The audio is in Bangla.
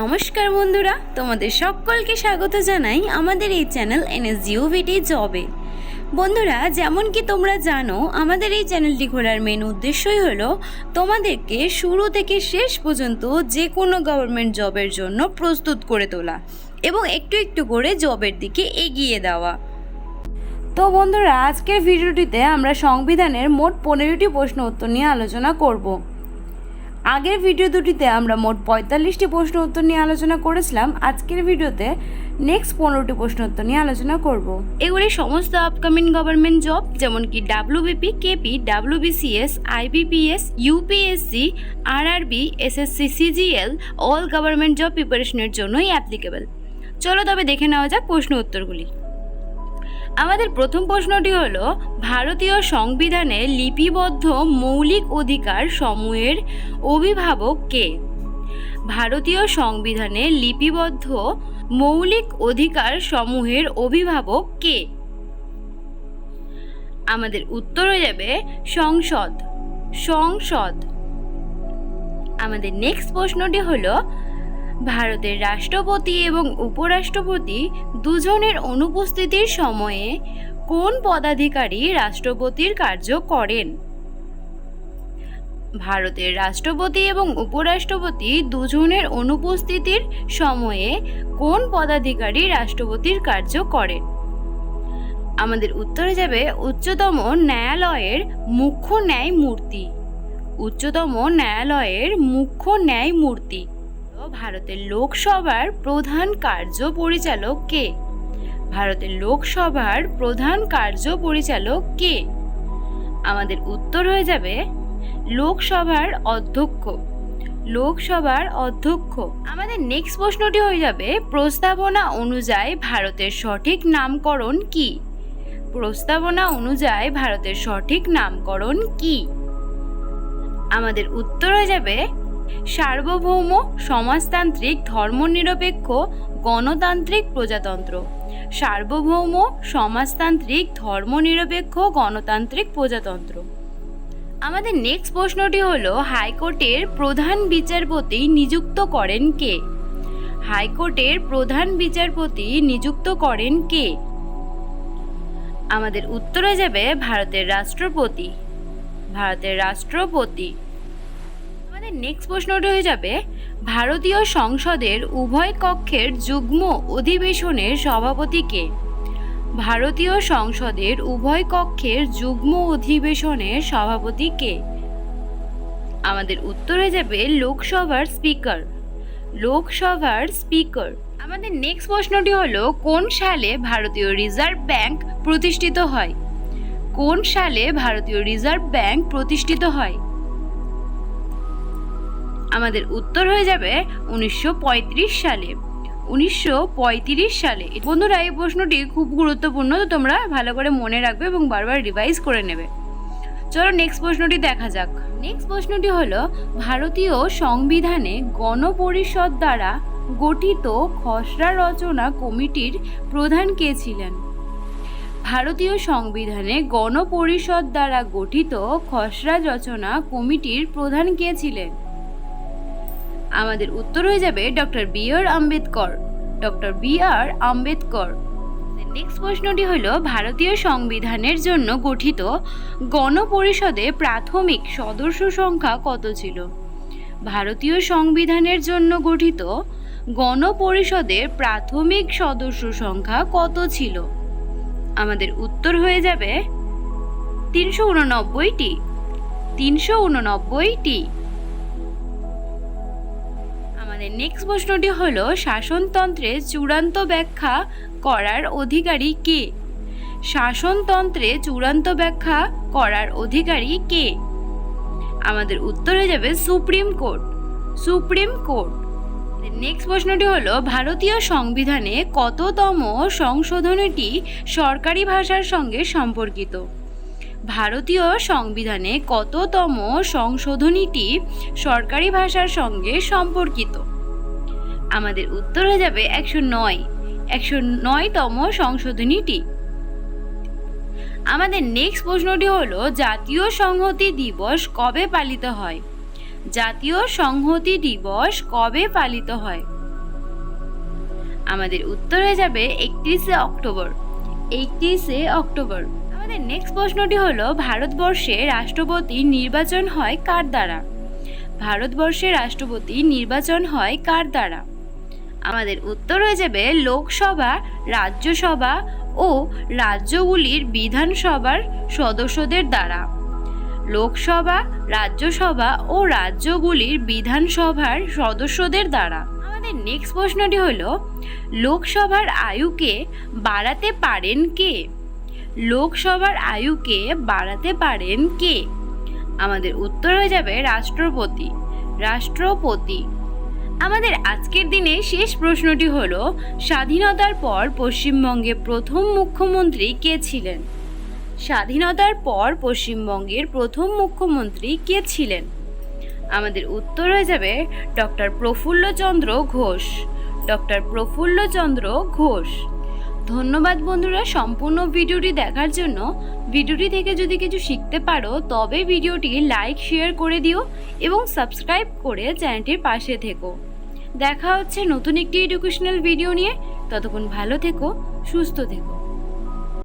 নমস্কার বন্ধুরা, তোমাদের সকলকে স্বাগত জানাই আমাদের এই চ্যানেল এনএসজিওভিটি জবে। বন্ধুরা, যেমন কি তোমরা জানো, আমাদের এই চ্যানেলটি খোলার মেন উদ্দেশ্যই হলো তোমাদেরকে শুরু থেকে শেষ পর্যন্ত যে কোনো গভর্নমেন্ট জবের জন্য প্রস্তুত করে তোলা এবং একটু একটু করে জবের দিকে এগিয়ে দেওয়া। তো বন্ধুরা, আজকের ভিডিওটিতে আমরা সংবিধানের মোট পনেরোটি প্রশ্ন উত্তর নিয়ে আলোচনা করব। আগের ভিডিও দুটিতে আমরা মোট পঁয়তাল্লিশটি প্রশ্ন উত্তর নিয়ে আলোচনা করেছিলাম। আজকের ভিডিওতে নেক্সট পনেরোটি প্রশ্ন উত্তর নিয়ে আলোচনা করব। এগুলি সমস্ত আপকামিং গভর্নমেন্ট জব যেমন কি WBP KP WBCS IBPS UPSC RRB SSC CGL all government job প্রিপারেশনের জন্যই অ্যাপ্লিকেবল চলো তবে দেখে নেওয়া যাক প্রশ্ন উত্তরগুলি। আমাদের প্রথম প্রশ্নটি হল, ভারতীয় সংবিধানে লিপিবদ্ধ মৌলিক অধিকার সমূহের অভিভাবক কে? ভারতীয় সংবিধানে লিপিবদ্ধ মৌলিক অধিকার সমূহের অভিভাবক কে? আমাদের উত্তর হয়ে যাবে, সংসদ। সংসদ। আমাদের নেক্সট প্রশ্নটি হলো ভারতের রাষ্ট্রপতি এবং উপরাষ্ট্রপতি দুজনের অনুপস্থিতির সময়ে কোন পদাধিকারী রাষ্ট্রপতির কার্য করেন? ভারতের রাষ্ট্রপতি এবং উপরাষ্ট্রপতি দুজনের অনুপস্থিতির সময়ে কোন পদাধিকারী রাষ্ট্রপতির কার্য করেন? আমাদের উত্তরে যাবে উচ্চতম ন্যায়ালয়ের মুখ্য ন্যায়মূর্তি। উচ্চতম ন্যায়ালয়ের মুখ্য ন্যায়মূর্তি। ভারতের লোকসভার প্রধান কার্য পরিচালক কে? ভারতের লোকসভার প্রধান কার্য পরিচালক কে? আমাদের উত্তর হয়ে যাবে লোকসভার অধ্যক্ষ। লোকসভার অধ্যক্ষ। আমাদের নেক্সট প্রশ্নটি হয়ে যাবে প্রস্তাবনা অনুযায়ী ভারতের সঠিক নামকরণ কি? প্রস্তাবনা অনুযায়ী ভারতের সঠিক নামকরণ কি? আমাদের উত্তর হয়ে যাবে সার্বভৌম সমাজতান্ত্রিক ধর্মনিরপেক্ষ গণতান্ত্রিক প্রজাতন্ত্র। সার্বভৌম সমাজতান্ত্রিক ধর্মনিরপেক্ষ গণতান্ত্রিক প্রজাতন্ত্র। আমাদের নেক্সট প্রশ্নটি হলো, হাইকোর্টের প্রধান বিচারপতি নিযুক্ত করেন কে? হাইকোর্টের প্রধান বিচারপতি নিযুক্ত করেন কে? আমাদের উত্তরে যাবে ভারতের রাষ্ট্রপতি। ভারতের রাষ্ট্রপতি। আমাদের নেক্সট প্রশ্নটা হয়ে যাবে, ভারতীয় সংসদের উভয় কক্ষের যুগ্ম অধিবেশনের সভাপতি কে? ভারতীয় সংসদের উভয় কক্ষের যুগ্ম অধিবেশনের সভাপতি কে? আমাদের উত্তর হয়ে যাবে লোকসভার স্পিকার লোকসভার স্পিকার আমাদের নেক্সট প্রশ্নটি হলো, কোন সালে ভারতীয় রিজার্ভ ব্যাংক প্রতিষ্ঠিত হয়? কোন সালে ভারতীয় রিজার্ভ ব্যাংক প্রতিষ্ঠিত হয়? আমাদের উত্তর হয়ে যাবে উনিশশো পঁয়ত্রিশ সালে। উনিশশো পঁয়ত্রিশ সালে। বন্ধুরা, এই প্রশ্নটি খুব গুরুত্বপূর্ণ, তো তোমরা ভালো করে মনে রাখবে এবং বারবার রিভাইজ করে নেবে। চলো নেক্সট প্রশ্নটি দেখা যাক। নেক্সট প্রশ্নটি হলো, ভারতীয় সংবিধানে গণপরিষদ দ্বারা গঠিত খসড়া রচনা কমিটির প্রধান কে ছিলেন? ভারতীয় সংবিধানে গণপরিষদ দ্বারা গঠিত খসড়া রচনা কমিটির প্রধান কে ছিলেন? আমাদের উত্তর হয়ে যাবে doctor B R Ambedkar. Doctor B R Ambedkar. Next প্রশ্নটি হলো, ভারতীয় সংবিধানের জন্য গঠিত গণপরিষদে প্রাথমিক সদস্য সংখ্যা কত ছিল? ভারতীয় সংবিধানের জন্য গঠিত গণপরিষদের প্রাথমিক সদস্য সংখ্যা কত ছিল? আমাদের উত্তর হয়ে যাবে তিনশো উননব্বইটি। তিনশো উননব্বইটি। আমাদের নেক্সট প্রশ্নটি হল শাসনতন্ত্রের চূড়ান্ত ব্যাখ্যা করার অধিকারী কে? শাসনতন্ত্রে চূড়ান্ত ব্যাখ্যা করার অধিকারী কে? আমাদের উত্তরে যাবে supreme court. Supreme court. Next প্রশ্নটি হলো, ভারতীয় সংবিধানে কততম সংশোধনীটি সরকারি ভাষার সঙ্গে সম্পর্কিত? ভারতীয় সংবিধানে কততম সংশোধনীটি সরকারি ভাষার সঙ্গে সম্পর্কিত? আমাদের উত্তর হয়ে যাবে একশো নয়। একশো নয়তম সংশোধনীটি। আমাদের নেক্সট প্রশ্নটি হলো, জাতীয় সংহতি দিবস কবে পালিত হয়? জাতীয় সংহতি দিবস কবে পালিত হয়? আমাদের উত্তর হয়ে যাবে একত্রিশে অক্টোবর। একত্রিশে অক্টোবর। আমাদের নেক্সট প্রশ্নটি হলো, ভারতবর্ষে রাষ্ট্রপতি নির্বাচন হয় কার দ্বারা? ভারতবর্ষে রাষ্ট্রপতি নির্বাচন হয় কার দ্বারা? আমাদের উত্তর হয়ে যাবে লোকসভা, রাজ্যসভা ও রাজ্যগুলির বিধানসভার সদস্যদের দ্বারা। লোকসভা, রাজ্যসভা ও রাজ্যগুলির বিধানসভার সদস্যদের দ্বারা। আমাদের নেক্সট প্রশ্নটি হল, লোকসভার আয়ুকে বাড়াতে পারেন কে? লোকসভার আয়ুকে বাড়াতে পারেন কে? আমাদের উত্তর হয়ে যাবে রাষ্ট্রপতি। রাষ্ট্রপতি আমাদের আজকের দিনে শেষ প্রশ্নটি হলো, স্বাধীনতার পর পশ্চিমবঙ্গে প্রথম মুখ্যমন্ত্রী কে ছিলেন? স্বাধীনতার পর পশ্চিমবঙ্গের প্রথম মুখ্যমন্ত্রী কে ছিলেন? আমাদের উত্তর হয়ে যাবে ডক্টর প্রফুল্লচন্দ্র ঘোষ। ডক্টর প্রফুল্লচন্দ্র ঘোষ। ধন্যবাদ বন্ধুরা সম্পূর্ণ ভিডিওটি দেখার জন্য। ভিডিওটি থেকে যদি কিছু শিখতে পারো, তবে ভিডিওটি লাইক, শেয়ার করে দিও এবং সাবস্ক্রাইব করে চ্যানেলটির পাশে থেকো। দেখা হচ্ছে নতুন একটি এডুকেশনাল ভিডিও নিয়ে। ততক্ষণ ভালো থেকো সুস্থ থেকো।